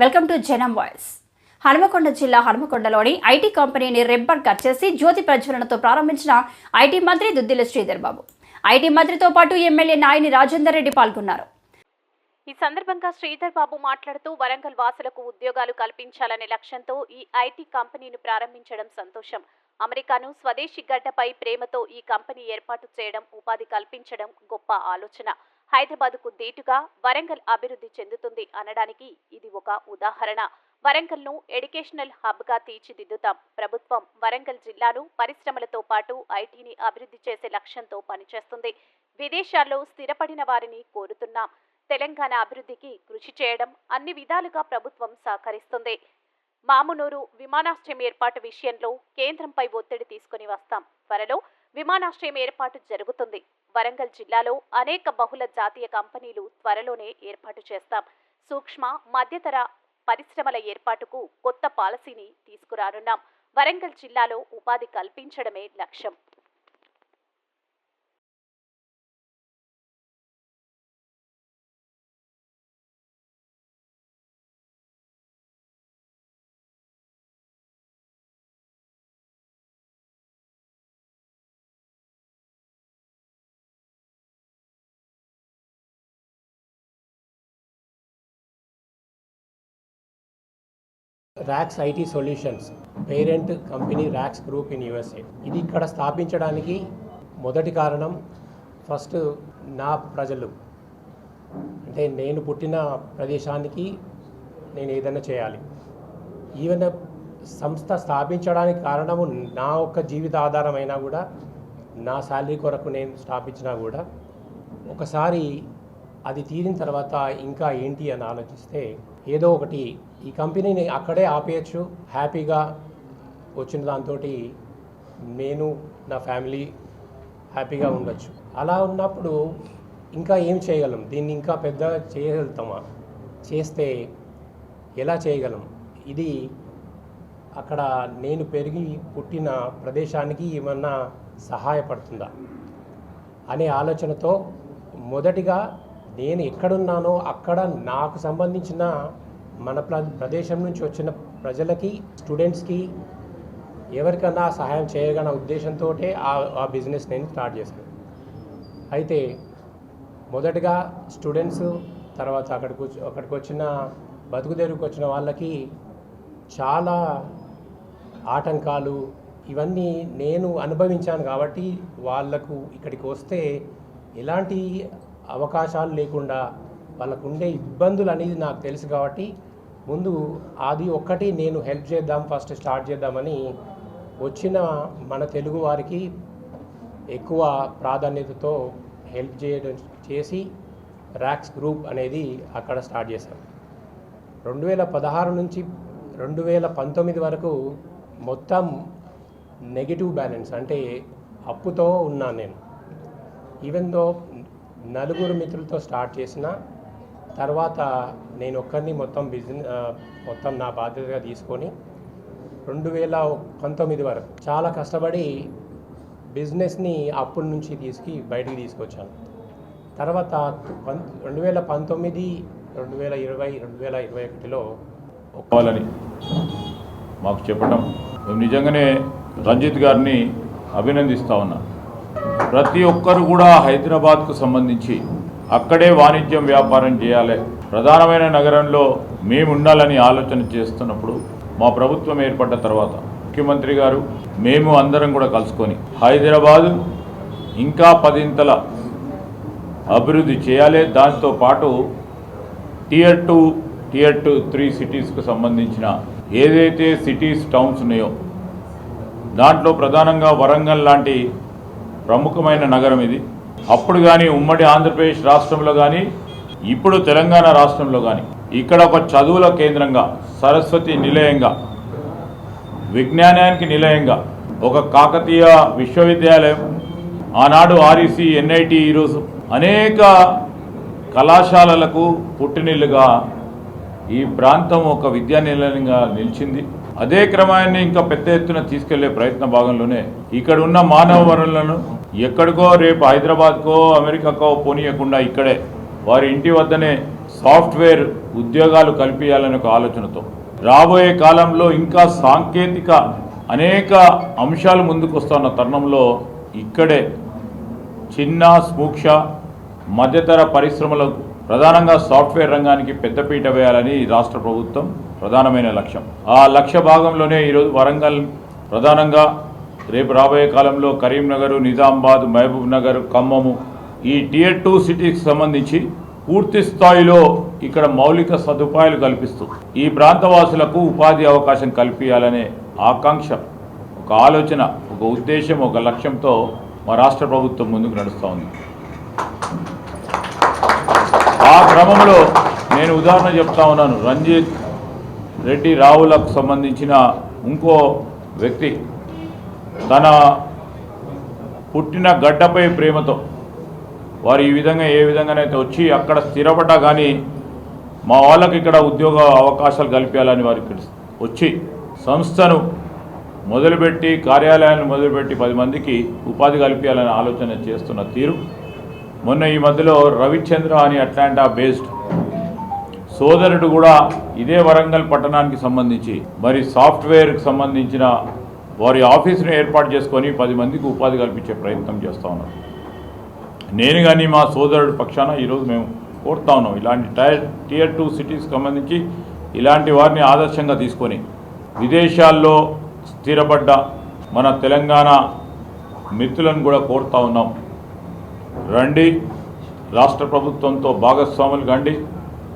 Welcome to Janam Voice. Hanumakonda జిల్లా హనుమకొండలోని IT కంపెనీని రిబ్బన్ కట్ చేసి జ్యోతి ప్రజ్వలనతో ప్రారంభించిన ఐటీ మంత్రి దుద్దిల శ్రీధర్ బాబు ఐటీ మంత్రితో పాటు ఎమ్మెల్యే నాయని రాజేందర్ రెడ్డి పాల్గొన్నారు. ఈ సందర్భంగా శ్రీధర్ బాబు మాట్లాడుతూ వరంగల్ వాసులకు ఉద్యోగాలు కల్పించాలనే లక్ష్యంతో ఈ ఐటీ కంపెనీని ప్రారంభించడం సంతోషం. అమెరికాను స్వదేశీ గడ్డపై ప్రేమతో ఈ కంపెనీ ఏర్పాటు చేయడం ఉపాధి కల్పించడం గొప్ప ఆలోచన. హైదరాబాద్కు దీటుగా వరంగల్ అభివృద్ధి చెందుతుంది అనడానికి ఇది ఒక ఉదాహరణ. వరంగల్ను ఎడ్యుకేషనల్ హబ్గా తీర్చిదిద్దుతాం. ప్రభుత్వం వరంగల్ జిల్లాను పరిశ్రమలతో పాటు ఐటీని అభివృద్ధి చేసే లక్ష్యంతో పనిచేస్తుంది. విదేశాల్లో స్థిరపడిన వారిని కోరుతున్నాం. తెలంగాణ అభివృద్ధికి కృషి చేయడం అన్ని విధాలుగా ప్రభుత్వం సహకరిస్తుంది. మామునూరు విమానాశ్రయం ఏర్పాటు విషయంలో కేంద్రంపై ఒత్తిడి తీసుకుని వస్తాం. త్వరలో విమానాశ్రయం ఏర్పాటు జరుగుతుంది. వరంగల్ జిల్లాలో అనేక బహుళ జాతీయ కంపెనీలు త్వరలోనే ఏర్పాటు చేస్తాం. సూక్ష్మ మధ్యతర పరిశ్రమల ఏర్పాటుకు కొత్త పాలసీని తీసుకురానున్నాం. వరంగల్ జిల్లాలో ఉపాధి కల్పించడమే లక్ష్యం. Racks IT solutions parent company Racks group in USA. ఇది ఇక్కడ స్థాపించడానికి మొదటి కారణం ఫస్ట్ నా ప్రజలు. అంటే నేను పుట్టిన ప్రదేశానికి నేను ఏదైనా చేయాలి. ఈవెన్ సంస్థ స్థాపించడానికి కారణము నా ఒక్క జీవిత ఆధారమైనా కూడా నా శాలరీ కొరకు నేను స్థాపించినా కూడా ఒకసారి అది తీరిన తర్వాత ఇంకా ఏంటి అని ఆలోచిస్తే ఏదో ఒకటి ఈ కంపెనీని అక్కడే ఆపేయచ్చు హ్యాపీగా వచ్చిన దాంతో నేను నా ఫ్యామిలీ హ్యాపీగా ఉండొచ్చు. అలా ఉన్నప్పుడు ఇంకా ఏం చేయగలం? దీన్ని ఇంకా పెద్దగా చేయగలుగుతామా? చేస్తే ఎలా చేయగలం? ఇది అక్కడ నేను పెరిగి పుట్టిన ప్రదేశానికి ఏమన్నా సహాయపడుతుందా? అనే ఆలోచనతో మొదటిగా నేను ఎక్కడున్నానో అక్కడ నాకు సంబంధించిన మన ప్ర ప్రదేశం నుంచి వచ్చిన ప్రజలకి స్టూడెంట్స్కి ఎవరికన్నా సహాయం చేయగల ఉద్దేశంతో ఆ ఆ బిజినెస్ నేను స్టార్ట్ చేశాను. అయితే మొదటగా స్టూడెంట్స్ తర్వాత అక్కడికి వచ్చి అక్కడికి వచ్చిన బతుకుదెరువుకి వచ్చిన వాళ్ళకి చాలా ఆటంకాలు ఇవన్నీ నేను అనుభవించాను కాబట్టి వాళ్ళకు ఇక్కడికి వస్తే ఎలాంటి అవకాశాలు లేకుండా వాళ్ళకు ఉండే ఇబ్బందులు అనేది నాకు తెలుసు కాబట్టి ముందు అది ఒక్కటి నేను హెల్ప్ చేద్దాం ఫస్ట్ స్టార్ట్ చేద్దామని వచ్చిన మన తెలుగు వారికి ఎక్కువ ప్రాధాన్యతతో హెల్ప్ చేయడం చేసి ర్యాక్స్ గ్రూప్ అనేది అక్కడ స్టార్ట్ చేశాం. రెండు వేల పదహారు నుంచి రెండు వేల పంతొమ్మిది వరకు మొత్తం నెగిటివ్ బ్యాలెన్స్ అంటే అప్పుతో ఉన్నాను నేను. ఈవెన్ దో నలుగురు మిత్రులతో స్టార్ట్ చేసిన తర్వాత నేను ఒక్కరిని మొత్తం బిజినెస్ మొత్తం నా బాధ్యతగా తీసుకొని రెండు వేల పంతొమ్మిది వరకు చాలా కష్టపడి బిజినెస్ని అప్పుల నుంచి తీసుకు బయటికి తీసుకొచ్చాను. తర్వాత పం- రెండు వేల పంతొమ్మిది రెండు వేల ఇరవై రెండు వేల ఇరవై ఒకటిలో కావాలని మాకు చెప్పడం. మేము నిజంగానే రంజిత్ గారిని అభినందిస్తా ఉన్నా. ప్రతి ఒక్కరు కూడా హైదరాబాద్కు సంబంధించి అక్కడే వాణిజ్యం వ్యాపారం చేయాలి. ప్రధానమైన నగరంలో మేము ఉండాలని ఆలోచన చేస్తున్నప్పుడు మా ప్రభుత్వం ఏర్పడ్డ తర్వాత ముఖ్యమంత్రి గారు మేము అందరం కూడా కలుసుకొని హైదరాబాదు ఇంకా పదింతల అభివృద్ధి చేయాలి. దాంతో పాటు tier two tier two three సిటీస్కు సంబంధించిన ఏదైతే సిటీస్ టౌన్స్ ఉన్నాయో దాంట్లో ప్రధానంగా వరంగల్ లాంటి ప్రముఖమైన నగరం ఇది. అప్పుడు కానీ ఉమ్మడి ఆంధ్రప్రదేశ్ రాష్ట్రంలో కానీ ఇప్పుడు తెలంగాణ రాష్ట్రంలో కానీ ఇక్కడ ఒక చదువుల కేంద్రంగా సరస్వతి నిలయంగా విజ్ఞానానికి నిలయంగా ఒక కాకతీయ విశ్వవిద్యాలయం ఆనాడు ఆర్ఈసి ఎన్ఐటి ఈరోజు అనేక కళాశాలలకు పుట్టినిల్లుగా ఈ ప్రాంతం ఒక విద్యా నిలయంగా నిలిచింది. అదే క్రమాన్ని ఇంకా పెద్ద ఎత్తున తీసుకెళ్ళే ప్రయత్న భాగంలోనే ఇక్కడ ఉన్న మానవ వనరులను ఎక్కడికో రేపు హైదరాబాద్కో అమెరికాకో పోనీయకుండా ఇక్కడే వారి ఇంటి వద్దనే సాఫ్ట్వేర్ ఉద్యోగాలు కల్పించాలనే ఒక ఆలోచనతో. రాబోయే కాలంలో ఇంకా సాంకేతిక అనేక అంశాలు ముందుకు వస్తున్న తరుణంలో ఇక్కడే చిన్న సూక్ష మధ్యతర పరిశ్రమలకు ప్రధానంగా సాఫ్ట్వేర్ రంగానికి పెద్దపీట వేయాలని ఈ రాష్ట్ర ప్రభుత్వం ప్రధానమైన లక్ష్యం. ఆ లక్ష్య భాగంలోనే ఈరోజు వరంగల్ ప్రధానంగా రేపు రాబోయే కాలంలో కరీంనగర్ నిజామాబాద్ మహబూబ్ నగర్ ఖమ్మము ఈ టియర్ టూ సిటీకి సంబంధించి పూర్తి స్థాయిలో ఇక్కడ మౌలిక సదుపాయాలు కల్పిస్తూ ఈ ప్రాంతవాసులకు ఉపాధి అవకాశం కల్పించాలనే ఆకాంక్ష ఒక ఆలోచన ఒక ఉద్దేశం ఒక లక్ష్యంతో మా రాష్ట్ర ప్రభుత్వం ముందుకు నడుస్తూ ఉంది. ఆ క్రమంలో నేను ఉదాహరణ చెప్తా ఉన్నాను. రంజిత్ రెడ్డి రావులకు సంబంధించిన ఇంకో వ్యక్తి తన పుట్టిన గడ్డపై ప్రేమతో వారు ఈ విధంగా ఏ విధంగానైతే వచ్చి అక్కడ స్థిరపడ్డా కానీ మా వాళ్ళకి ఇక్కడ ఉద్యోగ అవకాశాలు కల్పించాలని వారు ఇక్కడ వచ్చి సంస్థను మొదలుపెట్టి కార్యాలయాన్ని మొదలుపెట్టి పది మందికి ఉపాధి కల్పించాలని ఆలోచన చేస్తున్న తీరు. మొన్న ఈ మధ్యలో రవిచంద్ర అని అట్లాంటా బేస్డ్ సోదరుడు కూడా ఇదే వరంగల్ పట్టణానికి సంబంధించి మరి సాఫ్ట్వేర్కి సంబంధించిన వారి ఆఫీసును ఏర్పాటు చేసుకొని పది మందికి ఉపాధి కల్పించే ప్రయత్నం చేస్తూ ఉన్నారు నేను కానీ మా సోదరుడు పక్షాన ఈరోజు మేము కోరుతా ఉన్నాం. ఇలాంటి టైర్ టియర్ టూ సిటీస్కి సంబంధించి ఇలాంటి వారిని ఆదర్శంగా తీసుకొని విదేశాల్లో స్థిరపడ్డ మన తెలంగాణ మిత్రులను కూడా కోరుతా ఉన్నాం. రండి రాష్ట్ర ప్రభుత్వంతో భాగస్వాములు కండి.